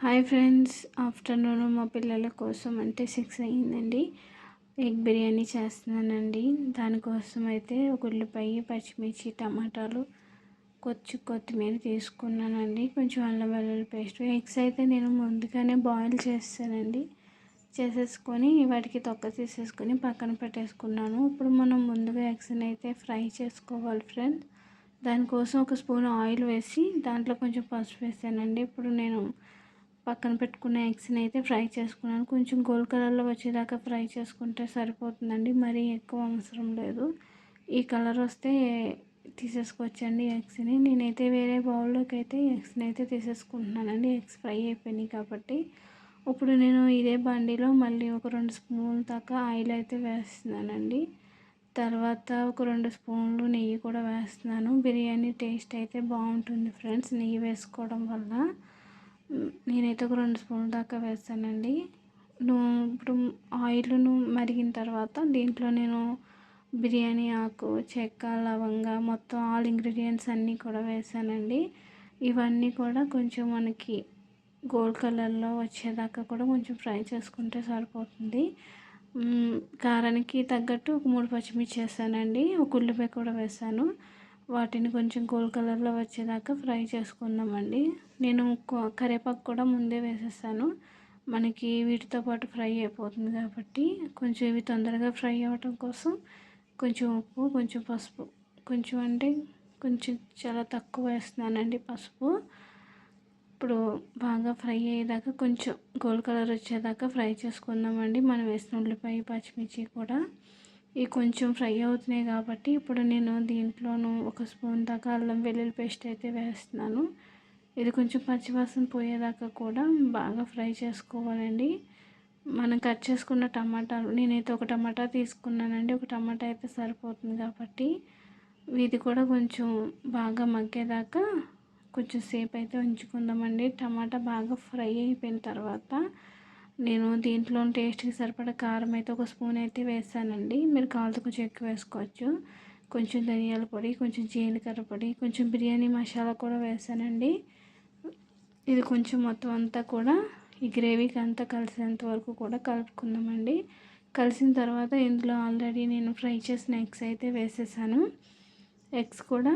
Hi friends. Afternoon మా పిల్లల కోసం అంటే సిక్స్ అయ్యిందండి. ఎగ్ బిర్యానీ చేస్తున్నానండి. దానికోసం అయితే ఒక ఉల్లిపాయ పచ్చిమిర్చి టమాటాలు కొచ్చి కొత్తిమీర తీసుకున్నానండి. కొంచెం అల్లం వెల్లుల్లి పేస్ట్. ఎగ్స్ అయితే నేను ముందుగానే బాయిల్ చేస్తానండి. చేసేసుకొని వాటికి తొక్క తీసేసుకొని పక్కన పెట్టేసుకున్నాను. ఇప్పుడు మనం ముందుగా ఎగ్స్ని అయితే ఫ్రై చేసుకోవాలి ఫ్రెండ్స్ దానికోసం ఒక స్పూన్ ఆయిల్ వేసి దాంట్లో కొంచెం పసుపు వేసానండి. ఇప్పుడు నేను పక్కన పెట్టుకున్న ఎగ్స్ని అయితే ఫ్రై చేసుకున్నాను. కొంచెం గోల్డ్ కలర్లో వచ్చేదాకా ఫ్రై చేసుకుంటే సరిపోతుందండి. మరీ ఎక్కువ అవసరం లేదు. ఈ కలర్ వస్తే తీసేసుకోవచ్చండి ఎగ్స్ని. నేనైతే వేరే బౌల్లోకి అయితే ఎగ్స్ని అయితే తీసేసుకుంటున్నానండి. ఎగ్స్ ఫ్రై అయిపోయినాయి కాబట్టి. ఇప్పుడు నేను ఇదే బండిలో మళ్ళీ ఒక రెండు స్పూన్ల దాకా ఆయిల్ అయితే వేస్తున్నానండి. తర్వాత ఒక రెండు స్పూన్లు నెయ్యి కూడా వేస్తున్నాను. బిర్యానీ టేస్ట్ అయితే బాగుంటుంది ఫ్రెండ్స్. నెయ్యి వేసుకోవడం వల్ల. నేనైతే ఒక రెండు స్పూన్ల దాకా వేస్తానండి. నువ్వు ఇప్పుడు ఆయిల్ను మరిగిన తర్వాత దీంట్లో నేను బిర్యానీ ఆకు చెక్క లవంగ మొత్తం ఆల్ ఇంగ్రీడియంట్స్ అన్నీ కూడా వేసానండి. ఇవన్నీ కూడా కొంచెం మనకి గోల్డ్ కలర్లో వచ్చేదాకా కూడా కొంచెం ఫ్రై చేసుకుంటే సరిపోతుంది. కారానికి తగ్గట్టు ఒక మూడు పచ్చిమిర్చి వేసానండి. ఒక ఉల్లిపాయ కూడా వేసాను. వాటిని కొంచెం గోల్డ్ కలర్లో వచ్చేదాకా ఫ్రై చేసుకుందామండి నేను కరివేపాకు కూడా ముందే వేసేస్తాను. మనకి వీటితో పాటు ఫ్రై అయిపోతుంది కాబట్టి కొంచెం ఇవి తొందరగా ఫ్రై అవ్వటం కోసం కొంచెం ఉప్పు కొంచెం పసుపు కొంచెం అంటే కొంచెం చాలా తక్కువ వేస్తున్నానండి పసుపు. ఇప్పుడు బాగా ఫ్రై అయ్యేదాకా కొంచెం గోల్డ్ కలర్ వచ్చేదాకా ఫ్రై చేసుకుందామండి. మనం వేసిన ఉల్లిపాయ పచ్చిమిర్చి కూడా. ఇవి కొంచెం ఫ్రై అవుతున్నాయి కాబట్టి ఇప్పుడు నేను దీంట్లోనూ ఒక స్పూన్ దాకా అల్లం వెల్లుల్లి పేస్ట్ అయితే వేస్తున్నాను. ఇది కొంచెం పచ్చివాసన పోయేదాకా కూడా బాగా ఫ్రై చేసుకోవాలండి. మనం కట్ చేసుకున్న టమాటాలు నేనైతే ఒక టమాటా తీసుకున్నానండి. ఒక టమాటా అయితే సరిపోతుంది కాబట్టి ఇది కూడా కొంచెం బాగా మగ్గేదాకా కొంచెం సేపు అయితే ఉంచుకుందామండి. టమాటా బాగా ఫ్రై అయిపోయిన తర్వాత నేను దీంట్లో టేస్ట్కి సరిపడా కారం అయితే ఒక స్పూన్ అయితే వేసానండి. మీరు కావాలంటే కొంచెం ఎక్కువ వేసుకోవచ్చు. కొంచెం ధనియాల పొడి కొంచెం జీలకర్ర పొడి కొంచెం బిర్యానీ మసాలా కూడా వేసానండి. ఇది కొంచెం మొత్తం అంతా కూడా ఈ గ్రేవీకి అంతా కలిసేంత వరకు కూడా కలుపుకుందామండి. కలిసిన తర్వాత ఇందులో ఆల్రెడీ నేను ఫ్రై చేసిన ఎగ్స్ అయితే వేసేసాను. ఎగ్స్ కూడా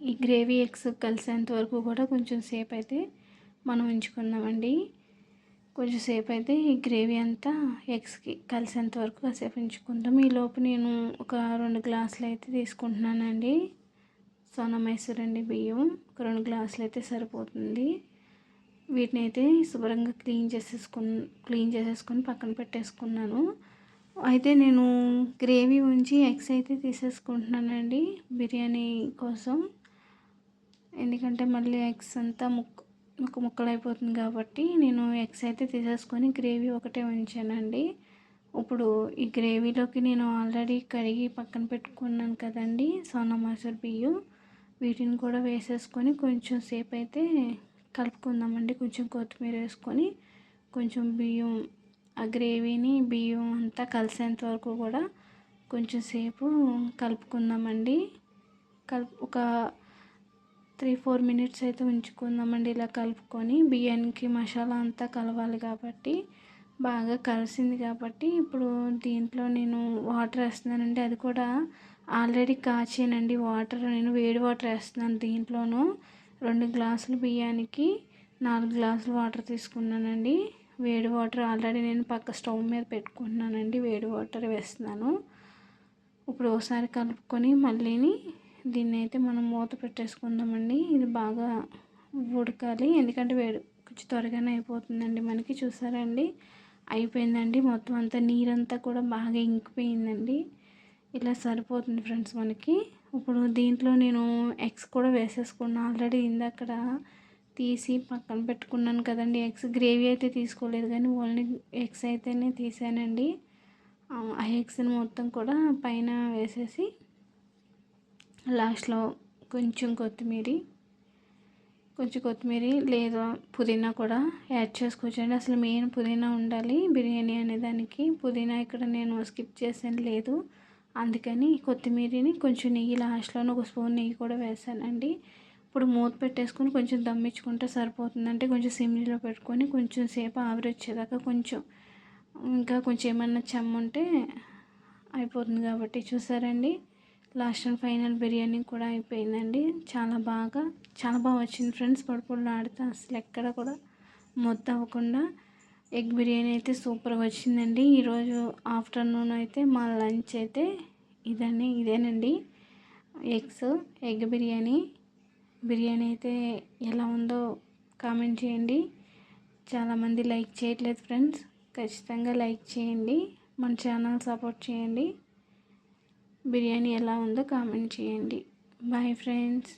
ఈ గ్రేవీ ఎగ్స్ కలిసేంత వరకు కూడా కొంచెం సేపు అయితే మనం ఉంచుకుందామండి. కొంచెంసేపు అయితే ఈ గ్రేవీ అంతా ఎగ్స్కి కలిసేంత వరకు కాసేపు ఉంచుకుందాం ఈ లోపు నేను ఒక రెండు గ్లాసులు అయితే తీసుకుంటున్నానండి. సోనా మైసూర్ అండి బియ్యం. ఒక రెండు గ్లాసులు అయితే సరిపోతుంది. వీటిని అయితే శుభ్రంగా క్లీన్ చేసేసుకుని క్లీన్ చేసేసుకొని పక్కన పెట్టేసుకున్నాను. అయితే నేను గ్రేవీ ఉంచి ఎగ్స్ అయితే తీసేసుకుంటున్నానండి బిర్యానీ కోసం. ఎందుకంటే మళ్ళీ ఎగ్స్ అంతా ముక్కు ముక్క ముక్కలు అయిపోతుంది కాబట్టి నేను ఎగ్స్ అయితే తీసేసుకొని గ్రేవీ ఒకటే ఉంచానండి. ఇప్పుడు ఈ గ్రేవీలోకి నేను ఆల్రెడీ కడిగి పక్కన పెట్టుకున్నాను కదండి సోనా మసూర్ బియ్యం. వీటిని కూడా వేసేసుకొని కొంచెం సేపు అయితే కలుపుకుందామండి. కొంచెం కొత్తిమీర వేసుకొని కొంచెం బియ్యం ఆ గ్రేవీని బియ్యం అంతా కలిసేంత వరకు కూడా కొంచెం సేపు కలుపుకుందామండి. కలుపు ఒక త్రీ ఫోర్ మినిట్స్ అయితే ఉంచుకుందామండి ఇలా కలుపుకొని. బియ్యానికి మసాలా అంతా కలవాలి కాబట్టి బాగా కలిసింది కాబట్టి ఇప్పుడు దీంట్లో నేను వాటర్ వేస్తున్నానండి. అది కూడా ఆల్రెడీ కాచానండి వాటర్. నేను వేడి వాటర్ వేస్తున్నాను దీంట్లోనూ. రెండు గ్లాసులు బియ్యానికి నాలుగు గ్లాసులు వాటర్ తీసుకున్నానండి. వేడి వాటర్ ఆల్రెడీ నేను పక్క స్టవ్ మీద పెట్టుకుంటున్నానండి. వేడి వాటర్ వేస్తున్నాను. ఇప్పుడు ఒకసారి కలుపుకొని మళ్ళీని దీన్ని అయితే మనం మూత పెట్టేసుకుందామండి. ఇది బాగా ఉడకాలి. ఎందుకంటే వేడి కొంచెం త్వరగానే అయిపోతుందండి మనకి. చూసారండి అయిపోయిందండి. మొత్తం అంతా నీరంతా కూడా బాగా ఇంకిపోయిందండి. ఇలా సరిపోతుంది ఫ్రెండ్స్ మనకి. ఇప్పుడు దీంట్లో నేను ఎగ్స్ కూడా వేసేసుకున్నాను ఆల్రెడీ ఇందక్కడ తీసి పక్కన పెట్టుకున్నాను కదండి ఎగ్స్. గ్రేవీ అయితే తీసుకోలేదు కానీ ఓన్లీ ఎగ్స్ అయితేనే తీసానండి. ఆ ఎగ్స్ని మొత్తం కూడా పైన వేసేసి లాస్ట్లో కొంచెం కొత్తిమీర కొంచెం కొత్తిమీర లేదా పుదీనా కూడా యాడ్ చేసుకోవచ్చండి. అసలు మెయిన్ పుదీనా ఉండాలి బిర్యానీ అనే దానికి. పుదీనా ఇక్కడ నేను స్కిప్ చేసాను లేదు. అందుకని కొత్తిమీరని కొంచెం నెయ్యి లాస్ట్లోనే ఒక స్పూన్ నెయ్యి కూడా వేసానండి. ఇప్పుడు మూత పెట్టేసుకొని కొంచెం దమ్మించుకుంటే సరిపోతుంది అంటే కొంచెం సిమ్లో పెట్టుకొని కొంచెం సేపు ఆవిరి వచ్చేదాకా కొంచెం ఇంకా కొంచెం ఏమన్నా చెమ్మ ఉంటే అయిపోతుంది కాబట్టి చూసారండి. లాస్ట్ అండ్ ఫైనల్ బిర్యానీ కూడా అయిపోయిందండి. చాలా బాగా చాలా బాగా వచ్చింది ఫ్రెండ్స్. పొడి ఆడితే అసలు ఎక్కడ కూడా మొత్తం అవ్వకుండా ఎగ్ బిర్యానీ అయితే సూపర్గా వచ్చిందండి. ఈరోజు ఆఫ్టర్నూన్ అయితే మా లంచ్ అయితే ఇదని ఇదేనండి. Eggs egg biryani. బిర్యానీ అయితే ఎలా ఉందో కామెంట్ చేయండి. చాలామంది లైక్ చేయట్లేదు ఫ్రెండ్స్. ఖచ్చితంగా లైక్ చేయండి. మన ఛానల్ సపోర్ట్ చేయండి. బిర్యానీ ఎలా ఉందో కామెంట్ చేయండి. Bye friends